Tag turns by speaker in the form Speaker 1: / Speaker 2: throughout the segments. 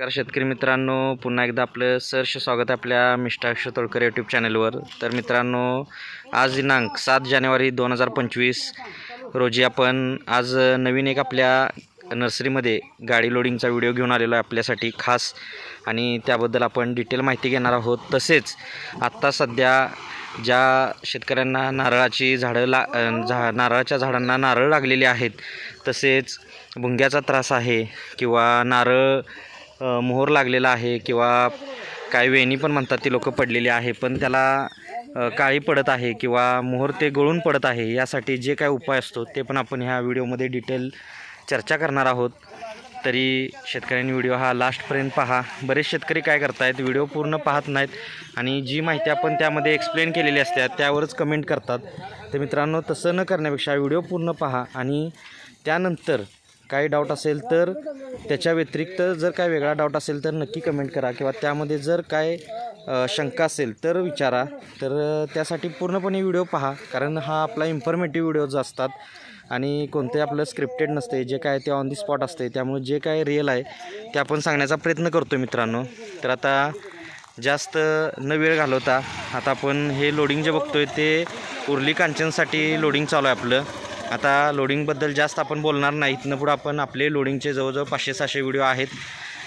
Speaker 1: नमस्कार शेतकरी मित्रांनो पुन्हा एकदा आपलं सहर्ष स्वागत आहे आपल्या मिष्टाक्ष तोडकर यूट्यूब चॅनलवर तर मित्रांनो आज दिनांक सात जानेवारी दोन हजार पंचवीस रोजी आपण आज नवीन एक आपल्या नर्सरीमध्ये गाडी लोडिंगचा व्हिडिओ घेऊन आलेलो आहे आपल्यासाठी खास. आणि त्याबद्दल आपण डिटेल माहिती घेणार आहोत. तसेच आत्ता सध्या ज्या शेतकऱ्यांना नारळाची झाडं ला झा नारळाच्या झाडांना नारळ लागलेले आहेत तसेच भुंग्याचा त्रास आहे किंवा नारळ मोहर लागलेला आहे किंवा काही वेणी पण म्हणतात ती लोक पडलेली आहे पण त्याला काळी पडत आहे किंवा मोहर ते गळून पडत आहे यासाठी जे काय उपाय असतो ते पण आपण ह्या व्हिडिओमध्ये डिटेल चर्चा करणार आहोत. तरी शेतकऱ्यांनी व्हिडिओ हा लास्टपर्यंत पहा. बरेच शेतकरी काय करतायत व्हिडिओ पूर्ण पाहत नाहीत आणि जी माहिती आपण त्यामध्ये एक्सप्लेन केलेली असते त्यावरच कमेंट करतात. तर मित्रांनो तसं न करण्यापेक्षा व्हिडिओ पूर्ण पहा आणि त्यानंतर काही डाऊट असेल तर त्याच्या व्यतिरिक्त जर काय वेगळा डाऊट असेल तर नक्की कमेंट करा किंवा त्यामध्ये जर काय शंका असेल तर विचारा. तर त्यासाठी पूर्णपणे व्हिडिओ पहा कारण हा आपला इन्फॉर्मेटिव्ह व्हिडिओज असतात आणि कोणते आपलं स्क्रिप्टेड नसते जे काय ते ऑन दी स्पॉट असते त्यामुळे जे काय रिअल आहे ते आपण सांगण्याचा प्रयत्न करतो मित्रांनो. तर आता जास्त न वेळ घालवता आता आपण हे लोडिंग जे बघतोय ते उर्ली कांचनसाठी लोडिंग चालू आहे आपलं. आता लोडिंगबद्दल जास्त आपण बोलणार नाही. इथनं पुढं आपण आपले लोडिंगचे जवळजवळ पाचशे सहाशे व्हिडिओ आहेत.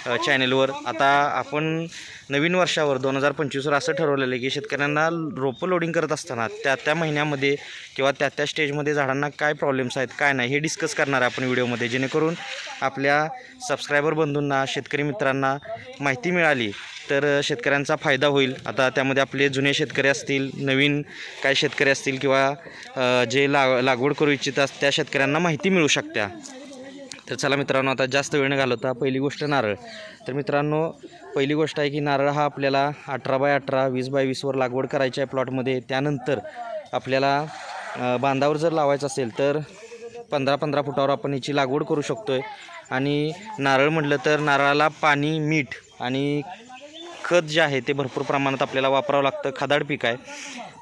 Speaker 1: चॅनेलवर आता आपण नवीन वर्षावर दोन हजार पंचवीसवर असं ठरवलेलं आहे की शेतकऱ्यांना रोपं लोडिंग करत असताना त्या त्या महिन्यामध्ये किंवा त्या त्या स्टेजमध्ये झाडांना काय प्रॉब्लेम्स आहेत काय नाही हे डिस्कस करणार आहे आपण व्हिडिओमध्ये जेणेकरून आपल्या सबस्क्रायबर बंधूंना शेतकरी मित्रांना माहिती मिळाली तर शेतकऱ्यांचा फायदा होईल. आता त्यामध्ये आपले जुने शेतकरी असतील नवीन काही शेतकरी असतील किंवा जे लाग लागवड करू इच्छितात त्या शेतकऱ्यांना माहिती मिळू शकत्या. तर चला मित्रांनो आता जास्त वेळ न घालवता पहिली गोष्ट नारळ. तर मित्रांनो पहिली गोष्ट आहे की नारळ हा आपल्याला अठरा बाय अठरा वीस बाय वीसवर लागवड करायची आहे प्लॉटमध्ये. त्यानंतर आपल्याला बांधावर जर लावायचं असेल तर पंधरा पंधरा फुटावर आपण याची लागवड करू शकतो आहे आणि नारळ म्हटलं तर नारळाला पाणी मीठ आणि खत जे आहे ते भरपूर प्रमाणात आपल्याला वापरावं लागतं. खादाड पीक आहे.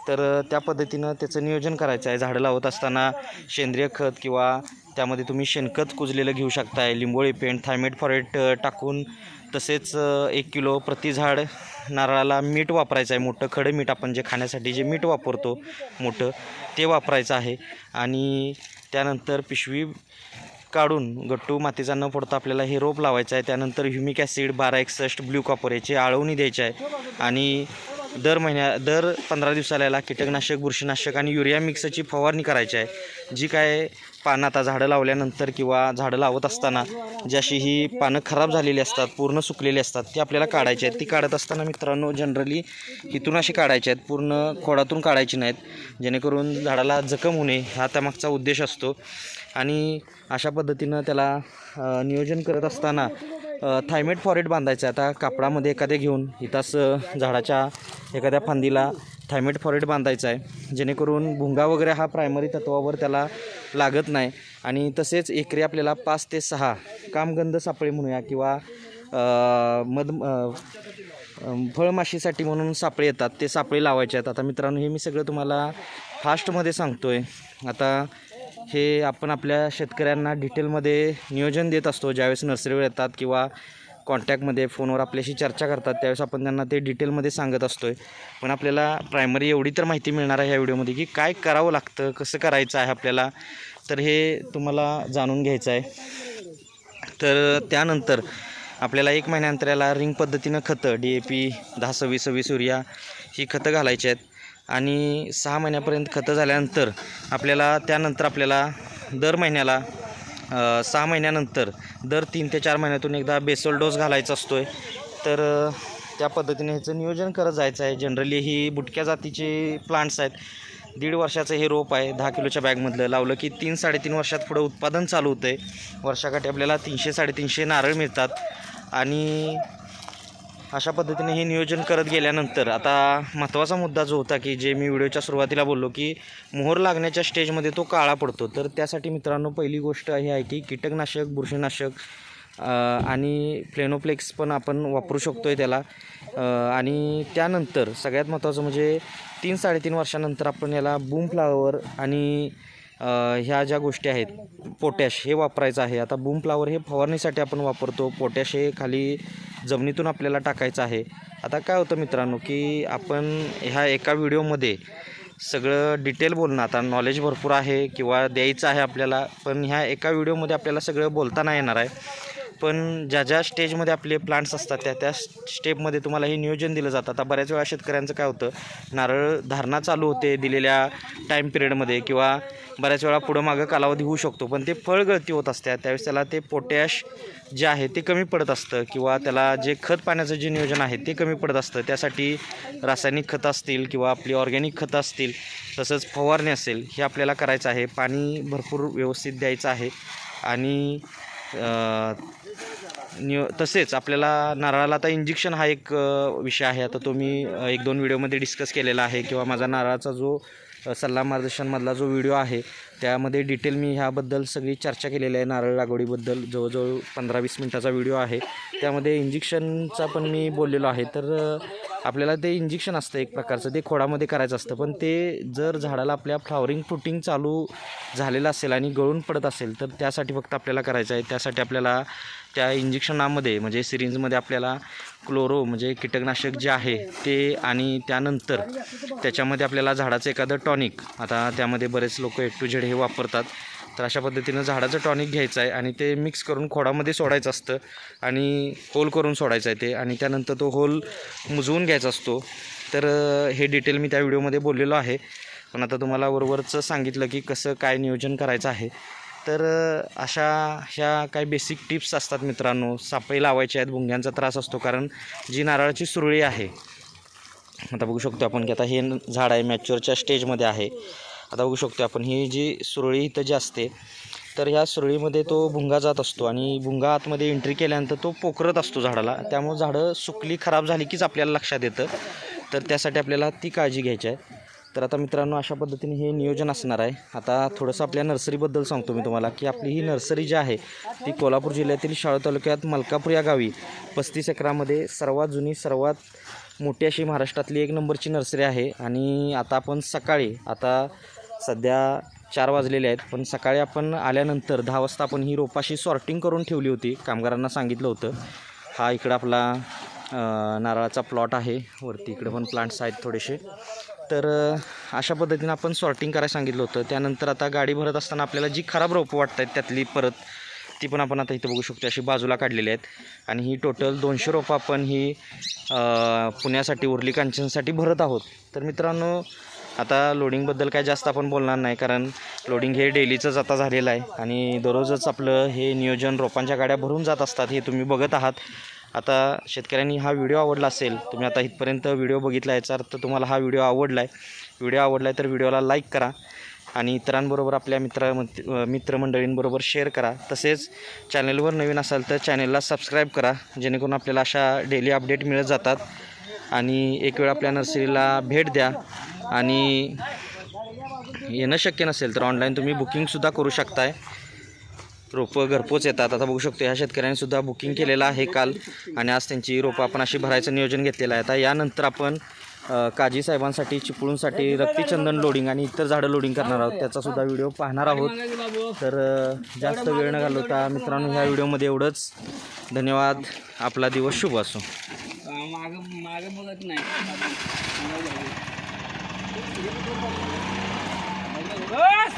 Speaker 1: तर त्या पद्धतीनं त्याचं नियोजन करायचं आहे. झाडं लावत असताना सेंद्रिय खत किंवा त्यामध्ये तुम्ही शेणखत कुजलेलं घेऊ शकताय. लिंबोळी पेंट थायमेट फॉरेट टाकून तसेच एक किलो प्रति झाड नारळाला मीठ वापरायचं आहे. मोठं खडं मीठ आपण जे खाण्यासाठी जे मीठ वापरतो मोठं ते वापरायचं आहे. आणि त्यानंतर पिशवी काढून गट्टू मातीचा न पडता आपल्याला हे रोप लावायचं आहे. त्यानंतर ह्युमिक ॲसिड बारा एकसष्ट ब्ल्यू कॉपर याची आळवणी द्यायची आहे. आणि दर महिन्या दर पंधरा दिवसाला याला कीटकनाशक बुरशीनाशक आणि युरिया मिक्सची फवारणी करायची आहे. जी काय पानं आता झाडं लावल्यानंतर किंवा झाडं लावत असताना जी अशी ही पानं खराब झालेली असतात पूर्ण सुकलेली असतात ती आपल्याला काढायची आहेत. ती काढत असताना मित्रांनो जनरली इथून अशी काढायची आहेत. पूर्ण खोडातून काढायची नाहीत. जेणेकरून झाडाला जखम होणे हा त्यामागचा उद्देश असतो. आणि अशा पद्धतीनं त्याला नियोजन करत असताना थायमेट फॉरेट बांधायचं आहे. आता कापडामध्ये एखाद्या घेऊन इथंच झाडाच्या एखाद्या फांदीला थायमेट फॉरेट बांधायचं आहे. जेणेकरून भुंगा वगैरे हा प्रायमरी तत्वावर त्याला लागत नाही. आणि तसेच एकरी आपल्याला पाच ते सहा कामगंध सापळे म्हणूया किंवा मध फळमाशीसाठी म्हणून सापळे येतात. ते सापळे लावायचे आहेत. आता मित्रांनो हे मी सगळं तुम्हाला फास्टमध्ये सांगतो आहे आता हे आपण आपल्या शेतकऱ्यांना डिटेलमध्ये नियोजन देत असतो. ज्यावेळेस नर्सरीवर येतात किंवा कॉन्टॅक्टमध्ये फोनवर आपल्याशी चर्चा करतात त्यावेळेस आपण त्यांना ते डिटेलमध्ये सांगत असतो आहे पण आपल्याला प्रायमरी एवढी तर माहिती मिळणार आहे ह्या व्हिडिओमध्ये की काय करावं लागतं कसं करायचं आहे आपल्याला? तर हे तुम्हाला जाणून घ्यायचं आहे. तर त्यानंतर आपल्याला एक महिन्यानंतर याला रिंग पद्धतीनं खतं डी ए पी दहा सव्वीस सव्वीस युरिया ही खतं घालायची आहेत. आणि सहा महिन्यापर्यंत खतं झाल्यानंतर आपल्याला त्यानंतर आपल्याला दर महिन्याला सहा महिन्यानंतर दर तीन ते चार महिन्यातून एकदा बेसल डोस घालायचा असतो आहे तर त्या पद्धतीने ह्याचं नियोजन करत जायचं आहे. जनरली ही बुटक्या जातीचे प्लांट्स आहेत. दीड वर्षाचं हे रोप आहे. दहा किलोच्या बॅगमधलं. लावलं की तीन साडेतीन वर्षात पुढं उत्पादन चालू होतं आहे वर्षाकाठी आपल्याला तीनशे साडेतीनशे नारळ मिळतात. आणि अशा पद्धतीने हे नियोजन करत गेल्यानंतर आता महत्त्वाचा मुद्दा जो होता की जे मी व्हिडिओच्या सुरुवातीला बोललो की मोहर लागण्याच्या स्टेजमध्ये तो काळा पडतो. तर त्यासाठी मित्रांनो पहिली गोष्ट ही आहे की कीटकनाशक बुरशीनाशक आणि फ्लेनोप्लेक्स पण आपण वापरू शकतो आहे त्याला आणि त्यानंतर सगळ्यात महत्त्वाचं म्हणजे तीन साडेतीन वर्षानंतर आपण याला बूम फ्लावर आणि ह्या ज्या गोष्टी आहेत पोटॅश हे वापरायचं आहे. आता बूम फ्लावर हे फवारणीसाठी आपण वापरतो. पोटॅश हे खाली जमिनीतून आपल्याला टाकायचं आहे. आता काय होतं मित्रांनो की आपण ह्या एका व्हिडिओमध्ये सगळं डिटेल बोलणं आता नॉलेज भरपूर आहे किंवा द्यायचं आहे आपल्याला पण ह्या एका व्हिडिओमध्ये आपल्याला सगळं बोलता नाही येणार आहे. पण ज्या ज्या स्टेजमध्ये आपले प्लांट्स असतात त्या त्या स्टेपमध्ये तुम्हाला हे नियोजन दिलं जातं. आता बऱ्याच वेळा शेतकऱ्यांचं काय होतं नारळ धारणा चालू होते दिलेल्या टाईम पिरियडमध्ये किंवा बऱ्याच वेळा पुढं मागं कालावधी होऊ शकतो पण ते फळ गळती होत असते त्यावेळेस त्याला ते पोटॅश जे आहे ते कमी पडत असतं किंवा त्याला जे खत पाण्याचं जे नियोजन आहे ते कमी पडत असतं. त्यासाठी रासायनिक खतं असतील किंवा आपली ऑर्गॅनिक खतं असतील तसंच फवारणी असेल हे आपल्याला करायचं आहे. पाणी भरपूर व्यवस्थित द्यायचं आहे. आणि न्यू तसेच आपल्याला नारळाला आता इंजेक्शन हा एक विषय आहे. आता तो मी एक दोन व्हिडिओमध्ये डिस्कस केलेला आहे. किंवा माझा नारळाचा जो सल्ला मार्गदर्शनमधला जो व्हिडिओ आहे त्यामध्ये डिटेल मी ह्याबद्दल सगळी चर्चा केलेली आहे नारळ लागवडीबद्दल जवळजवळ पंधरा वीस मिनटाचा व्हिडिओ आहे. त्यामध्ये इंजेक्शनचा पण मी बोललेलो आहे तर आपल्याला ते इंजेक्शन असतं एक प्रकारचं ते खोडामध्ये करायचं असतं पण ते जर झाडाला आपल्या फ्लावरिंग फ्रुटिंग चालू झालेलं असेल आणि गळून पडत असेल तर त्यासाठी फक्त आपल्याला करायचं आहे त्यासाठी आपल्याला त्या इंजेक्शनामध्ये म्हणजे सिरिंजमध्ये आपल्याला क्लोरो म्हणजे कीटकनाशक जे आहे ते आणि त्यानंतर त्याच्यामध्ये आपल्याला झाडाचं एखादं टॉनिक आता त्यामध्ये बरेच लोक एक टू झेड हे वापरतात. तर अशा पद्धतीनं झाडाचं टॉनिक घ्यायचं आहे आणि ते मिक्स करून खोडामध्ये सोडायचं असतं आणि होल करून सोडायचं आहे ते आणि त्यानंतर तो होल मुजवून घ्यायचा असतो. तर हे डिटेल मी त्या व्हिडिओमध्ये बोललेलो आहे. पण आता तुम्हाला बरोबरचं सांगितलं की कसं काय नियोजन करायचं आहे. तर अशा ह्या काही बेसिक टिप्स असतात मित्रांनो. सापळी लावायची आहेत भुंग्यांचा त्रास असतो कारण जी नारळाची सुरळी आहे आता बघू शकतो आपण की आता हे झाड आहे मॅच्युअरच्या स्टेजमध्ये आहे. आता बघू शकतो आपण ही जी सुरळी इथं जी असते तर ह्या सुरळीमध्ये तो भुंगा जात असतो आणि भुंगा आतमध्ये एंट्री केल्यानंतर तो पोखरत असतो झाडाला. त्यामुळे झाडं सुकली खराब झाली कीच आपल्याला लक्षात येतं. तर त्यासाठी आपल्याला ती काळजी घ्यायची आहे. तर आता मित्रांनो अशा पद्धतीने हे नियोजन असणार आहे. आता थोडंसं आपल्या नर्सरीबद्दल सांगतो मी तुम्हाला की आपली ही नर्सरी जी आहे ती कोल्हापूर जिल्ह्यातील शाळा तालुक्यात मलकापूर या गावी पस्तीस एकरामध्ये सर्वात जुनी सर्वात मोठी अशी महाराष्ट्रातली एक नंबरची नर्सरी आहे. आणि आता आपण सकाळी आता सध्या चार वाजलेले आहेत पण सकाळी आपण आल्यानंतर दहा वाजता आपण ही रोपाशी सॉर्टिंग करून ठेवली होती. कामगारांना सांगितलं होतं. हा इकडं आपला नारळाचा प्लॉट आहे. वरती इकडं पण प्लांट्स आहेत थोडेसे. तर अशा पद्धतीनं आपण सॉर्टिंग करायला सांगितलं होतं. त्यानंतर आता गाडी भरत असताना आपल्याला जी खराब रोपं वाटत आहेत त्यातली परत ती पण आपण आता इथं बघू शकतो. अशी बाजूला काढलेली आहेत. आणि ही टोटल दोनशे रोपं आपण ही पुण्यासाठी उरली कांचनसाठी भरत आहोत. तर मित्रांनो आता लोडिंगबद्दल काय जास्त आपण बोलणार नाही कारण लोडिंग हे डेलीचंच आता झालेलं आहे. आणि दररोजच आपलं हे नियोजन रोपांच्या गाड्या भरून जात असतात हे तुम्ही बघत आहात. आता शेतकऱ्यांनी हा व्हिडिओ आवडला असेल तुम्ही आता इथपर्यंत व्हिडिओ बघितला याचा अर्थ तुम्हाला हा व्हिडिओ आवडला आहे व्हिडिओ आवडला आहे तर व्हिडिओला लाईक करा आणि इतरांबरोबर आपल्या मित्र मित्रमंडळींबरोबर शेअर करा. तसेच चॅनलवर नवीन असाल तर चॅनलला सबस्क्राईब करा जेणेकरून आपल्याला अशा डेली अपडेट मिळत जातात. आणि एक वेळ आपल्या नर्सरीला भेट द्या. आणि येणं शक्य नसेल तर ऑनलाईन तुम्ही बुकिंगसुद्धा करू शकताय. रोपं घरपोच येतात. आता बघू शकतो ह्या शेतकऱ्यांनी सुद्धा बुकिंग केलेलं आहे काल आणि आज त्यांची रोपं आपण अशी भरायचं नियोजन घेतलेलं आहे. आता यानंतर आपण काजी साहेबांसाठी चिपळूणसाठी रक्तीचंदन लोडिंग आणि इतर झाडं लोडिंग करणार आहोत. त्याचासुद्धा व्हिडिओ पाहणार आहोत. तर जास्त वेळ न घालवता मित्रांनो ह्या व्हिडिओमध्ये एवढंच. धन्यवाद. आपला दिवस शुभ असो.
Speaker 2: बघत नाही बस!